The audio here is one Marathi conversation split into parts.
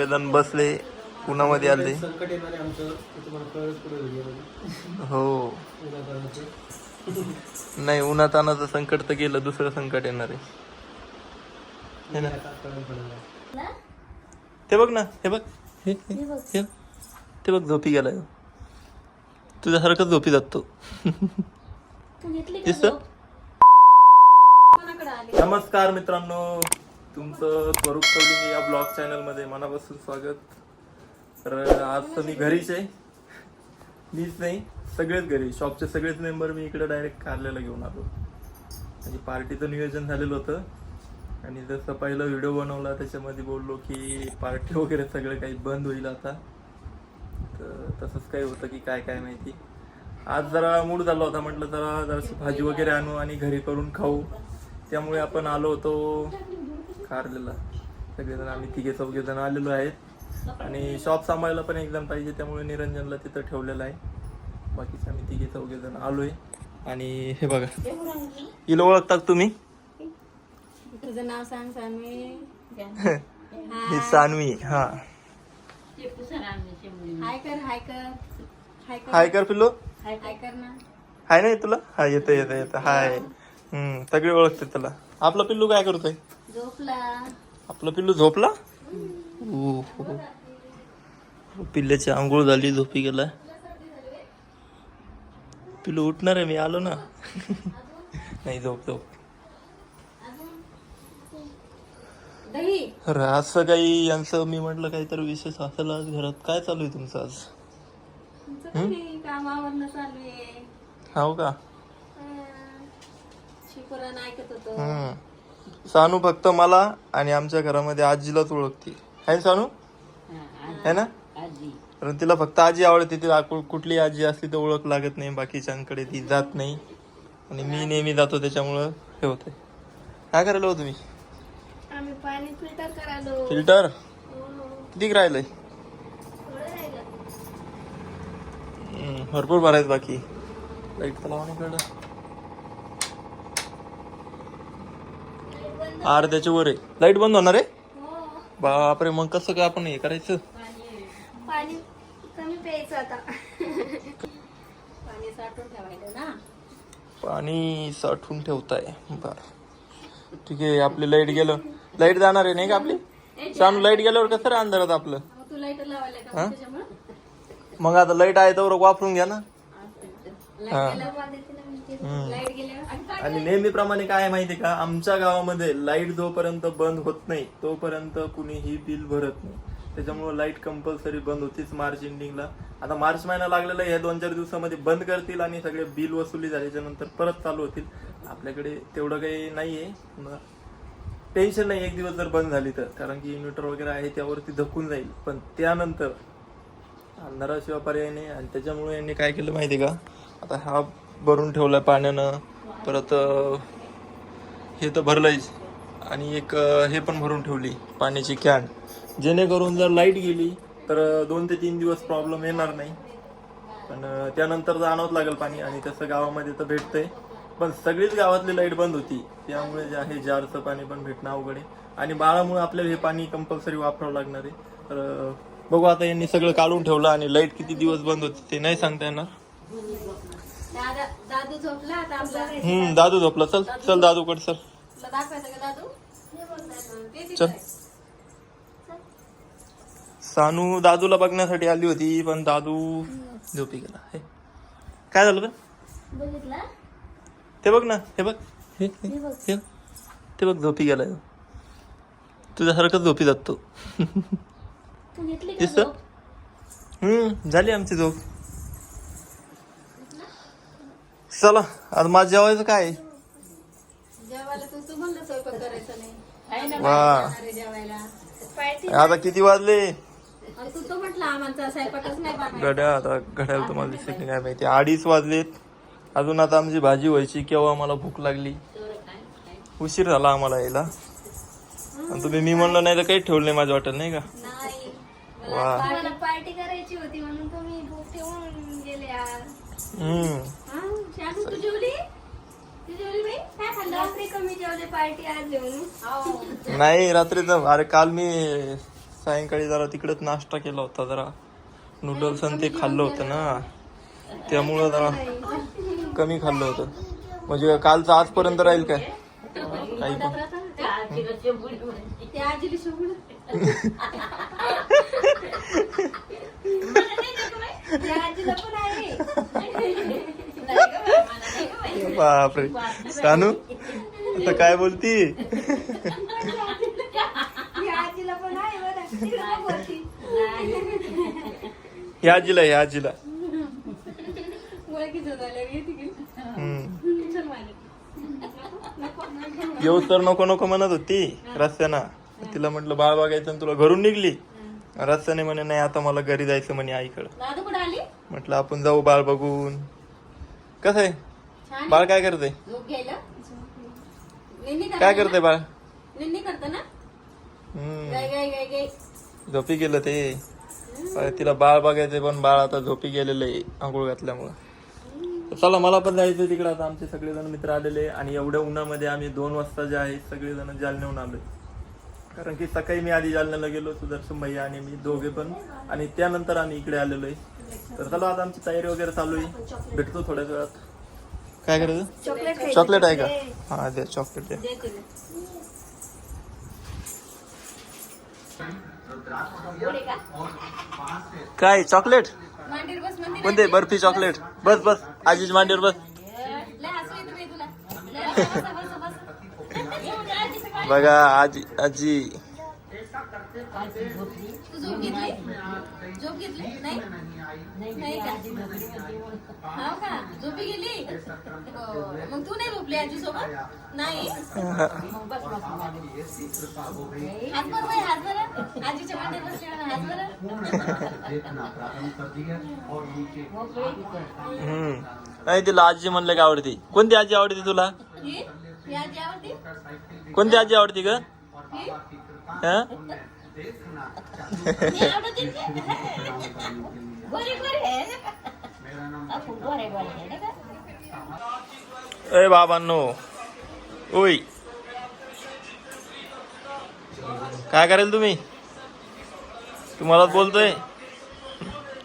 सगळेजण बसले उन्हामध्ये आले. संकट येणार आहे आमचं ते तुम्हाला कळलं पुढे व्हिडिओमध्ये. हो. उन्हातानाचं. नाही उन्हात आणाचं संकट तर गेलं दुसरं संकट येणार आहे. है ना? ते बघ ना हे बघ. हे हे, हे. ते बघ झोपी गेलाय. तुझ्यासारखंच झोपी जातो. तू घेतली का दिसतं? झोप? कोणाकडे आली? नमस्कार मित्रांनो. तुमचं स्वरूप कवलिंग या ब्लॉग चॅनलमध्ये मनापासून स्वागत. तर आज तर मी घरीच आहे. मीच नाही सगळेच घरी. शॉपचे सगळेच मेंबर मी इकडे डायरेक्ट कारल्याला घेऊन आलो. म्हणजे पार्टीचं नियोजन झालेलं होतं. आणि जसं पहिला व्हिडिओ बनवला त्याच्यामध्ये बोललो की पार्टी वगैरे सगळं काही बंद होईल आता. तर तसंच काही होतं की काय काय माहिती. आज जरा मूड झाला होता. म्हटलं जरा जराशी भाजी वगैरे आणू आणि घरी करून खाऊ. त्यामुळे आपण आलो होतो कारलेला सगळेजण आम्ही तिघे चौघे जण आलेलो आहेत. आणि शॉप सांभाळायला पण एकदम पाहिजे त्यामुळे निरंजनला तिथं ठेवलेलं आहे. बाकीचे आम्ही तिघे चौघे जण आलोय. आणि हे बघा. हिला ओळखतात तुम्ही? तुझं नाव सांग सानवी. ही सानवी हा. हाय कर हाय कर. हाय कर. हाय पिल्लो. हाय कर. ना. हाय नाही तुला? हा येतं येतं येतं हाय. हम्म सगळे ओळखते त्याला आपला पिल्लू काय करतोय? झोपला. आपलं पिल्लू झोपला. पिल्ल्याची आंघोळ झाली झोपी गेला पिल्लू उठणार आहे मी आलो ना. नाही झोप झोप. दही. अरे असं काही यांचं मी म्हटलं काहीतरी विशेष असेल आज घरात. काय चालू आहे तुमचं आज? चालू आहे. हो का? शिकुरान ऐकत होतो. सानू फक्त मला आणि आमच्या घरामध्ये आजीलाच ओळखते. आहे ना सानू? है ना? कारण तिला फक्त आजी आवडते. तिला कुठली आजी असली तर ओळख लागत नाही. बाकीच्यांकडे ती जात नाही. आणि मी नेहमी जातो त्याच्यामुळं हे होतंय. काय करायला हो तुम्ही? फिल्टर किती राहिलंय? भरपूर भरायचं बाकी. लाइट तर इकडं. अर्ध्याच्या वर आहे. लाइट बंद होणार आहे? बापरे मग कसं काय आपण हे करायचं? पाणी कमी प्यायचं आता. पाणी साठवून ठेवायचं ना. पाणी साठवून ठेवताय. बर. ठीक आहे आपली लाइट गेलं. लाइट जाणार आहे नाही का आपली? सांग लाइट गेल्यावर कसं रे अंधारात आपलं? मग तू लाइट लावायला का हा? त्याच्यामुळे? मग आता लाइट आहे तर वापरून घ्या ना. हा. आणि नेहमीप्रमाणे काय माहिती का? आमच्या गावामध्ये लाइट जोपर्यंत बंद होत नाही तोपर्यंत कुणीही बिल भरत नाही. त्याच्यामुळे लाइट कंपल्सरी बंद होतीच मार्च एंडिंगला आता मार्च महिना लागलेला आहे, या दोन चार दिवसामध्ये बंद करतील आणि सगळे बिल वसुली झाल्याच्यानंतर परत चालू होतील. आपल्याकडे तेवढं काही नाहीये. टेन्शन नाही एक दिवस जर बंद झाली तर. कारण की इन्व्हर्टर वगैरे आहे त्यावरती धकून जाईल. पण त्यानंतर अंधाराशिवाय पर्याय नाही. आणि त्याच्यामुळे यांनी काय केलं माहिती का? आता हा भरून ठेवलाय पाण्यानं. परत हे तर भरलंयच आणि एक हे पण भरून ठेवली पाण्याची कॅन. जेणेकरून जर लाइट गेली तर दोन ते तीन दिवस प्रॉब्लेम येणार नाही. पण त्यानंतर तर आणावंच लागेल पाणी आणि तसं गावामध्ये तर भेटतंय. पण सगळीच गावातली लाइट बंद होती. त्यामुळे जे आहे जारचं पाणी पण भेटणं अवघड आहे. आणि बाळामुळे आपल्याला हे पाणी कंपल्सरी वापरावं लागणार आहे. तर बघू आता यांनी सगळं काढून ठेवलं आणि लाइट किती दिवस बंद होती ते नाही सांगता येणार. दादा दादू झोपला आता आपला? हम्म दादू झोपला. चल चल दादू कड चल. तुला दाखवायचं का दादू? ते तिथं चल. आहे. सानू दादूला बघण्यासाठी आली होती पण दादू झोपी गेला. हे. काय झालं बे? बघितला? ते बघ ना हे बघ. हे हे, हे. ते बघ झोपी गेला ह्यो. तुझ्यासारखंच झोपी जातो. तू घेतली का दिसतं? झोप? हम्म झाली आमची झोप. चला आज माझं जेवायचं काय? आहे? जेवायला तू तू म्हणलं स्वयंपाक करायचा नाही. आहे ना वा. अरे जेवायला. पार्टी आता किती वाजले? आणि तू तो म्हटलं आम्हाला स्वयंपाकच नाही बनवायचा. घड्या आता घड्याला तुम्हाला दिसत नाही काय माहिती. अडीच वाजलेत. अजून आता आमची भाजी व्हायची केव्हा आम्हाला भूक लागली? उशीर झाला आम्हाला यायला. आणि तुम्ही मी म्हणलं नाही तर काही ठेवलं नाही माझ्या वाटेल नाही का? नाही. वा. मला पार्टी करायची होती म्हणून तुम्ही भूक ठेवून गेले यार हम्म. हा, शालू तू जेवली? तू जेवली बाई? काय खाल्लं? रात्री कमी जेवले पार्टी आज जेवून नाही रात्री तर अरे काल मी सायंकाळी जरा तिकडेच नाश्ता केला होता जरा नूडल्स आणि ते खाल्लं होतं ना. त्यामुळं जरा कमी खाल्लं होतं. म्हणजे कालचं आजपर्यंत राहील काय? काही पण. त्या आजीला शोभून त्या आजीला पण आहे. बापरे. सानू आता काय बोलती. ह्या आजीला ह्या आजीला. येऊ तर नको नको म्हणत होती रस्त्यानं. तिला म्हटलं बाळ बघायचं तुला घरून निघली. रस्त्याने म्हणे नाही आता मला घरी जायचं म्हणे आईकडं. म्हटलं आपण जाऊ बाळ बघून. कसं आहे? छान बाळ काय करते? झोप घ्यायला? निन्नी करता काय? करते बाळ? निन्नी करतं ना? हम्म. गाय गाय गाय गाय झोपी गेलं ते. अरे तिला बाळ बघायचंय पण बाळ आता झोपी गेलेलं आहे आंघोळ घातल्यामुळं. चला मला पण जायचं तिकडे. आता आमचे सगळेजण मित्र आलेले आणि एवढ्या उन्हामध्ये आम्ही दोन वाजता जे आहे सगळेजण जालन्याहून आलोय. कारण की सकाळी मी आधी जालन्याला गेलो सुदर्शन भैया आणि मी दोघे पण. आणि त्यानंतर आम्ही इकडे आलेलो आहे. तर चला आता आमची तयारी वगैरे चालू आहे. भेटतो थोड्याच वेळात. काय करायचं चॉकलेट आहे का? हा द्या चॉकलेट द्या दे? काय चॉकलेट? कोणते. बर्फी चॉकलेट. बस बस. आजीच मांडीवर बस? बघा आजी आजी. झोप घेतली? नाही? हो का? झोपी गेली? हो. मग तू नाही झोपली आजी सोबत नाही? हात बरं बाई, हात बरं? आजीच्या बसल्यावर हात बरं? हम्म. नाही तिला आजी म्हणलं का आवडती. कोणती आजी आवडते तुला? कोणती आजी आवडती ग? ए बाबांनो ओय काय करेल तुम्ही? तुम्हालाच बोलतोय.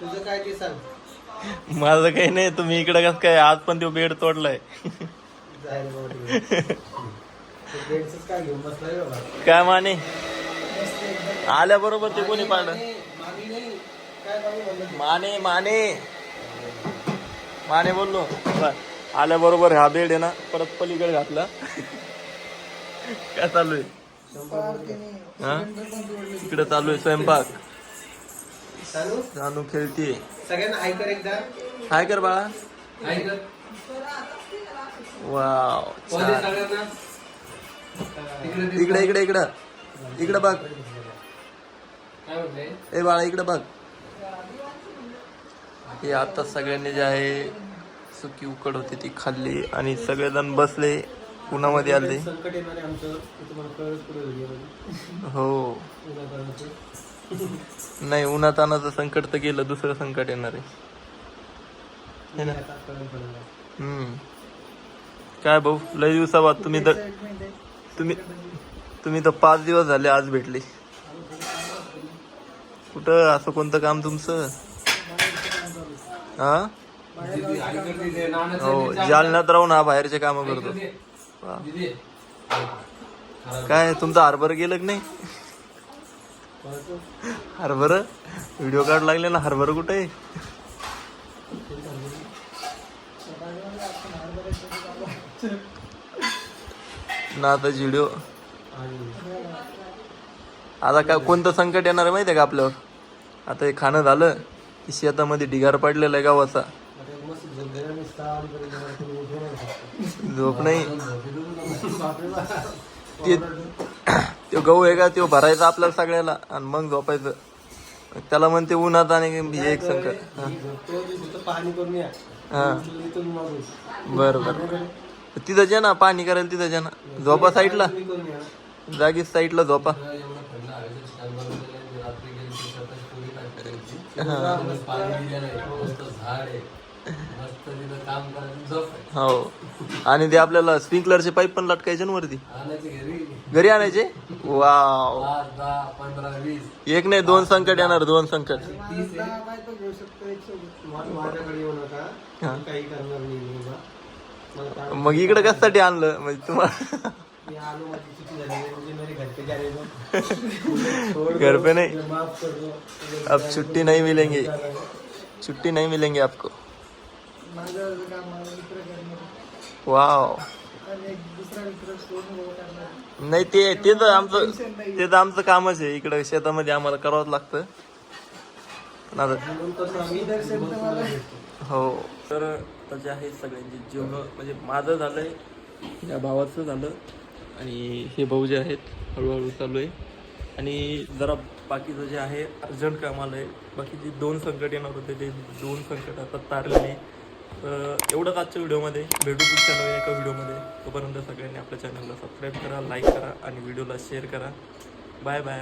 तुझं काय ते सांग. माझं काही नाही तुम्ही इकडे कसं काय आज पण तो बेड तोडलाय. काय माने? आल्याबरोबर ते कोणी पाडलं? माने माने. माने बोललो. बरं. आल्याबरोबर हा बेड आहे ना परत पलीकडे घातला. काय चालू आहे? हा? इकडे चालू आहे स्वयंपाक. चालू? जानू खेळतीये. सगळ्यांना हाय कर एकदा. काय कर बाळा. वाव इकडे इकडे इकडे. इकडे बघ. ए बाळा इकडे बघ. हे आता सगळ्यांनी जे आहे सुकी उकड होती ती खाल्ली आणि सगळेजण बसले उन्हामध्ये आले. हो. नाही उन्हात आणाचं संकट तर गेलं दुसरं संकट येणार. आहे है. हम्म. काय भाऊ लय दिवसाबाद तुम्ही तर तुम्ही तुम्ही तर पाच दिवस झाले आज भेटले. कुठं? असं कोणतं काम तुमचं? हा? हो जालन्यात राहून हा बाहेरचे काम करतो. काय तुमचं हरभर गेलं की नाही? हरभर व्हिडिओ कार्ड लागले ना हरभर कुठे? ना आता व्हिडिओ आता काय कोणतं संकट येणार आहे माहिती आहे का आपल्यावर? आता हे खाणं झालं की शेतामध्ये ढिगार पडलेला आहे गावाचा. झोप नाही. ते तो गहू आहे का तो भरायचा आपल्याला सगळ्याला आणि मग झोपायचं. त्याला म्हणते उन्हात आणि हे एक संकट. हा. बर तिथं बरं बरं तिथं जे ना पाणी करेल तिथं जे ना. झोपा साईडला. जागीच साईडला झोपा मस्त तिथं काम करायचं झोप आहे. हो. आणि ते आपल्याला स्प्रिंकलरचे पाईप पण लटकायचे ना वरती? आणायचे घरी घरी आणायचे? वाव. एक नाही दोन संकट येणार दोन संकट. मग इकडे कशासाठी आणलं? म्हणजे तुम्हाला मी आलो माझी चुकी झाली म्हणजे मेरे घर पे घर नहीं। मुझे माफ कर दो मुझे अब छुट्टी नहीं मिलेंगी. छुट्टी नहीं मिलेंगे आपको। माझं काम माझा मित्र करणार वाव आणि एक दुसरा मित्र सोडून भाऊ करणार नाही ते ते तर आमचं ते तर आमचं कामच आहे. इकडे शेतामध्ये आम्हाला करावंच लागतं. पण आता म्हणून आम्ही हो. तर जे आहे सगळ्यांचे जेवण. म्हणजे माझं झालंय या भावाचं झालं. आणि हे भाऊ जे आहेत हळूहळू चालू आहे. आणि जरा बाकीचं जे आहे अर्जंट कामाला आहे बाकीचे दोन संकट येणार होते ते दोन संकट आता तारले तर एवढंच आजच्या व्हिडिओमध्ये. भेटू पुढच्या नवीन एका व्हिडिओमध्ये. तोपर्यंत सगळ्यांनी आपल्या चॅनलला सबस्क्राईब करा लाईक करा आणि व्हिडिओला शेअर करा. Bye bye